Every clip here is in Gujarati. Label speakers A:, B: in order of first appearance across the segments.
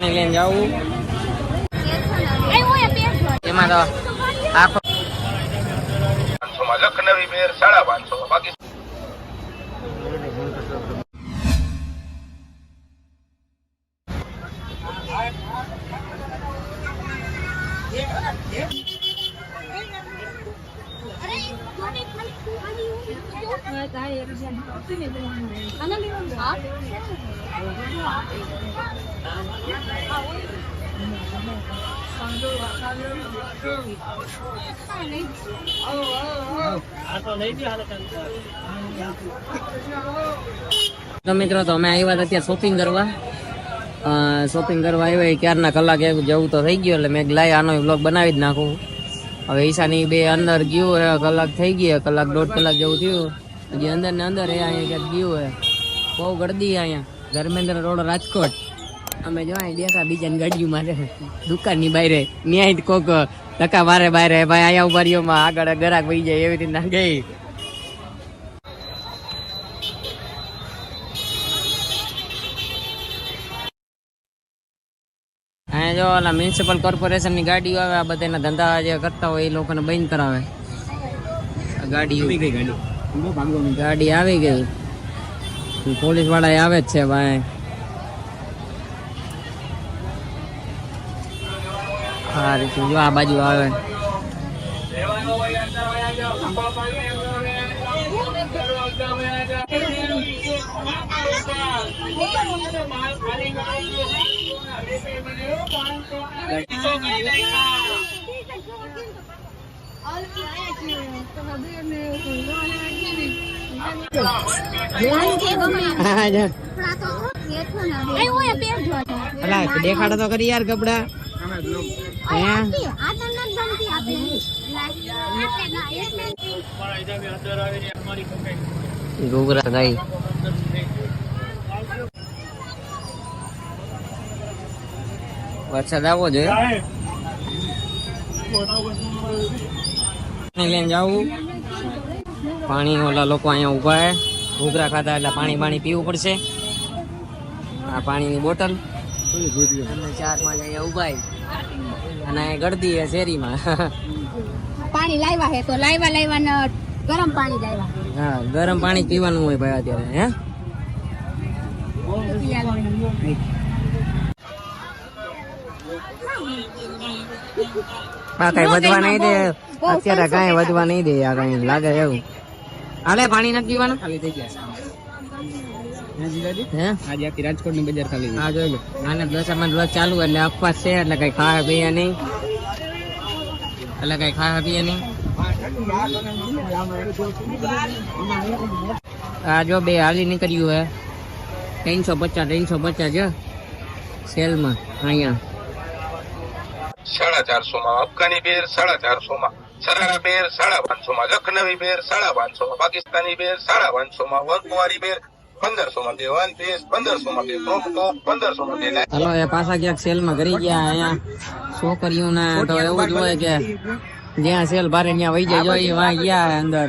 A: લઈને જવું એમાં તો આખો
B: લખનવી બેર સાડા પાંચસો બાકી
A: તો મિત્રો, તો અમે આવ્યા હતા ત્યાં શોપિંગ કરવા. શોપિંગ કરવા આવ્યા ક્યારના કલાક જવું તો થઈ ગયું, એટલે મેં લાય, આનો બ્લોગ બનાવી જ નાખું. હવે ઈશાની બે અંદર ગયું કલાક થઈ ગયો કલાક દોઢ કલાક જેવું થયું. હજી અંદર ને અંદર એ અહીંયા ક્યાંક ગયું હે બહુ ગળદી અહીંયા. ધર્મેન્દ્ર રોડ રાજકોટ. અમે જો અહીં દેખા બીજાની ગાડીઓ મારે. દુકાનની બહાર ન્યાય કોક ટકા મારે બહાર ભાઈ અહીંયા ઊભા રહ્યો માં. આગળ ગરાક વહી જાય એવી રીતના ગઈ. અહીંયા જો ઓલા મ્યુનિસિપલ કોર્પોરેશનની ગાડીઓ આવે, આ બધાના ધંધા જે કરતા હોય એ લોકોને બંધ કરાવે. ગાડી ગાડી આવી ગઈ. પોલીસવાળા આવે જ છે ભાઈ. રીતે જો આ બાજુ આવે. દેખાડો તો કરી યાર કપડા ઘૂઘરા ગાઈ વરસાદ આવવો જોઈએ. લઈને જવું. પાણી ઓલા લોકો અહીંયા ઊભા હે. ઘૂઘરા ખાતા એટલે પાણી પાણી પીવું પડશે. આ પાણીની બોટલ. અને ચાર પાંચ અહીંયા ઊભા અને ગળદી હે શેરીમાં.
C: પાણી લાવ્યા હે તો લાવ્યા લાવ્યા ગરમ પાણી લાવ્યા
A: હા ગરમ પાણી પીવાનું હોય ભાઈ અત્યારે હે? આ કઈ વધવા નહીં દે. અત્યારે કઈ વધવા નહીં દે આ કઈ લાગે એવું. હાલે પાણી નથી પીવાનું? ખાલી થઈ ગયા.
D: આજે આખી રાજકોટની બજાર ખાલી
A: હા જોઈ લો. આને રોજ ચાલુ એટલે અપવાસ છે એટલે કઈ ખાવા પીએ નહીં. એટલે કઈ ખાવા પીએ નહીં. આ જો બે હાલી નીકળ્યું હે. ત્રણસો પચાસ ત્રણસો પચાસ સેલમાં અહીંયા.
B: સાડા ચારસો માં અફઘાની બેર સાડા ચારસો માં સરારા બેર સાડા પાંચસો માં લખનવી બેર સાડા પાંચસો માં પાકિસ્તાની બેર સાડા પાંચસો માં વનકુંવારી બેર પંદરસો માં બે વન પીસ પંદરસો માં બે ક્રોપ પંદરસો માં બે
A: હલો એ પાછા ક્યાંક સેલમાં કરી ગયા અહીંયા. છોકરીઓના તો એવું જ હોય કે જ્યાં સેલ ભારે ત્યાં વહી જાય જોઈએ વાં ગયા અંદર.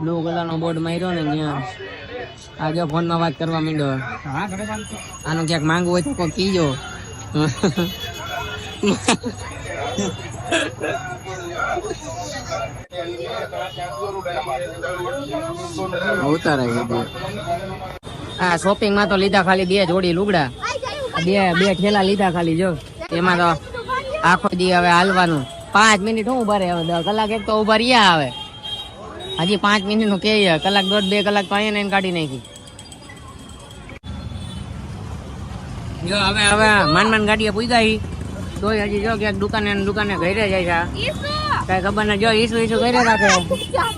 A: બ્લુ કલરનો બોર્ડ માર્યો ને ત્યાં. આગળ ફોનમાં વાત કરવા માંડ્યો આનું ક્યાંક માંગવું હોય તો કીજો. બધું શોપિંગમાં તો લીધા ખાલી બે જોડી લુગડા. બે બે ઠેલા લીધા ખાલી, જો. એમાં તો આખો દી હવે હાલવાનું. પાંચ મિનિટ હું ઊભા રહે, હવે કલાક એક તો ઊભા રહ્યા આવે હજી પાંચ મિનિટનું કે કલાક દોઢ, બે કલાક તો અહીંયા ને કાઢી નાખી. જો, હવે હવે માન માન ગાડીએ પૂગાઈ તોય હજી જો ક્યાંક દુકાને દુકાને ઘરે જાય છે. કઈ ખબર ને જો ઈસુ ઈસુ ઘરે રાખે.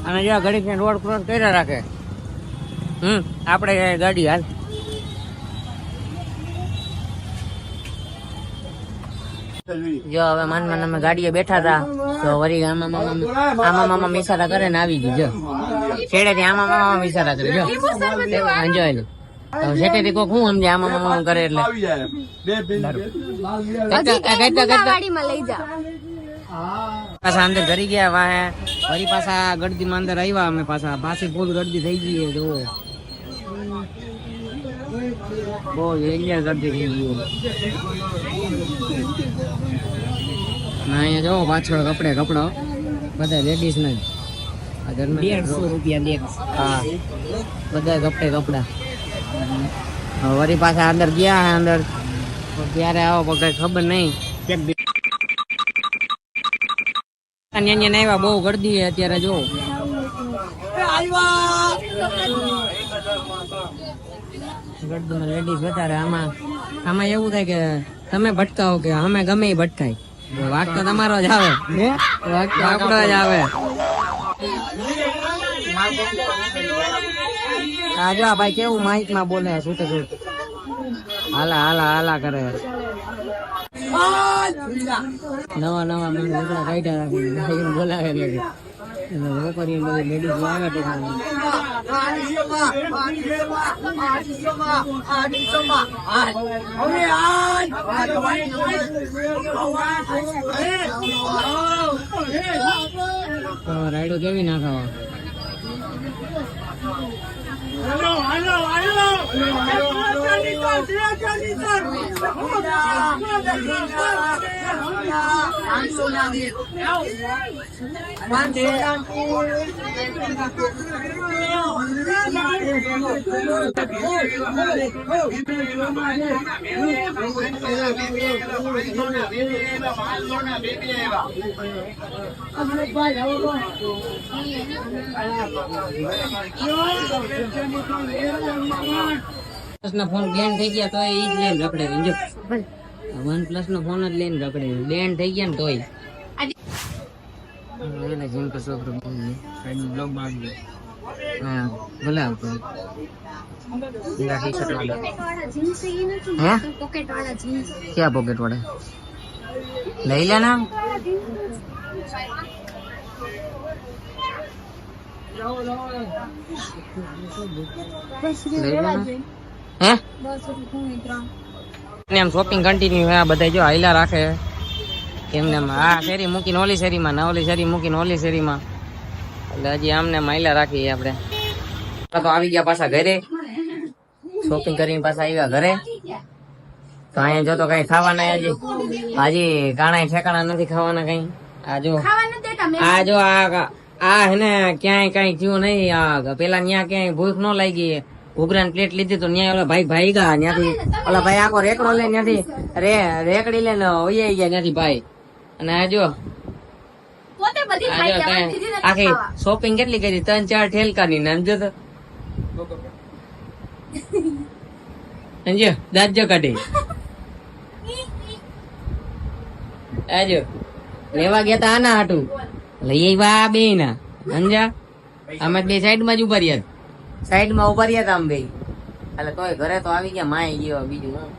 A: અને જો ઘડીક ને રોડ ક્રોસ કર્યા રાખે. હમ આપણે ગાડી હાલ. જો હવે માન માન અમે ગાડીએ બેઠા હતા તો વળી આમા મામા આમા મામા મિસારા કરે ને આવી ગઈ જો. છેડે આમા મામા મિસારા કરે જો. એન્જોય છેટેથી કોક હું સમજે આમાં હું કરે એટલે.
C: લઈ જા
A: પાછા અંદર ઘરી ગયા વાહે. પાછા ગળદી માં અંદર આવ્યા અમે પાછા. પાછી ફૂલ ગળદી થઈ ગઈ જો બહુ એન્જોય કરતી થઈ ગયું ના અહીંયા જો પાછળ કપડે કપડો. બધા લેડીઝ ને હા. બધા કપડે કપડા. વળી પાછા અંદર ગયા અંદર. ક્યારે આવો કઈ ખબર નહીં. આવ્યા બહુ ગરદી અત્યારે જો. ગરદીમાં લેડીઝ વધારે આમાં આમાં એવું થાય કે તમે ભટકાવો કે અમે ગમે ભટકાય. વાક તો તમારો જ આવે વાક તો આપણો જ આવે. આ જો ભાઈ કેવું માઇકમાં બોલે શું છૂટ હાલા હાલા હાલા કરે. નવા નવા મેં લુગડા કાઢ્યા રાખે બોલાવે બધી લેડીઝ આવે તો તો રાઈડો કેવી નાખાવા? પ્લસ ના ફોન બેન થઈ ગયા તો એ જ લઈને રખડે વન પ્લસ નો ફોન જ લઈને રખડે. બેન થઈ ગયા ને તોય. એને જેમ કે છોકરો બ્લોગમાં હા ભલે આવતો લીલા ટી-શર્ટ વાળો. હે?
C: પોકેટ વાળા જીન્સ
A: ક્યાં પોકેટ વાળા? લઈ લે ના? લઈ હે?
C: બસ
A: ને આમ શોપિંગ કન્ટિન્યુ આ બધા જો હાઈલા રાખે. એમને આ શેરી મૂકીને ઓલી શેરીમાં ના ઓલી શેરી મૂકીને ઓલી શેરીમાં. એટલે હજી આમને માયલા રાખી આપણે. તો આવી ગયા પાછા ઘરે. શોપિંગ કરીને પાછા આવ્યા ઘરે. તો અહીંયા જો તો કઈ ખાવાના હજી. હજી કાણા ઠેકાણા નથી ખાવાના કઈ. આ જો. આ જો આ આ હે ને ક્યાંય કઈ થયું નહીં. આ પેલા ન્યા ક્યાંય ભૂખ ન લાગી. ઘૂઘરાની પ્લેટ લીધી તો ન્યા ઓલા ભાઈ ભાઈ ગયા ત્યાંથી ઓલા ભાઈ આખો રેકડો લે ત્યાંથી રે રેકડી લઈને ઓયાઈ ગયા ત્યાંથી ભાઈ. અને આ જો
C: પોતે બધી
A: આ
C: ખાઈ ગયા દીધી નથી
A: આખી શોપિંગ કેટલી કરી? ત્રણ ચાર ઠેલકાની ને આમ જો તો. સમજ્યો દાદજો જો કાઢી. આજો લેવા ગયા તા આના હાટું. લઈ આવ્યા બે ના સમજા અમે બે સાઈડમાં જ ઊભા રહ્યા. સાઈડમાં ઊભા રહ્યા તા આમ બે એટલે તોય ઘરે તો આવી ગયા, માય ગયો, બીજું.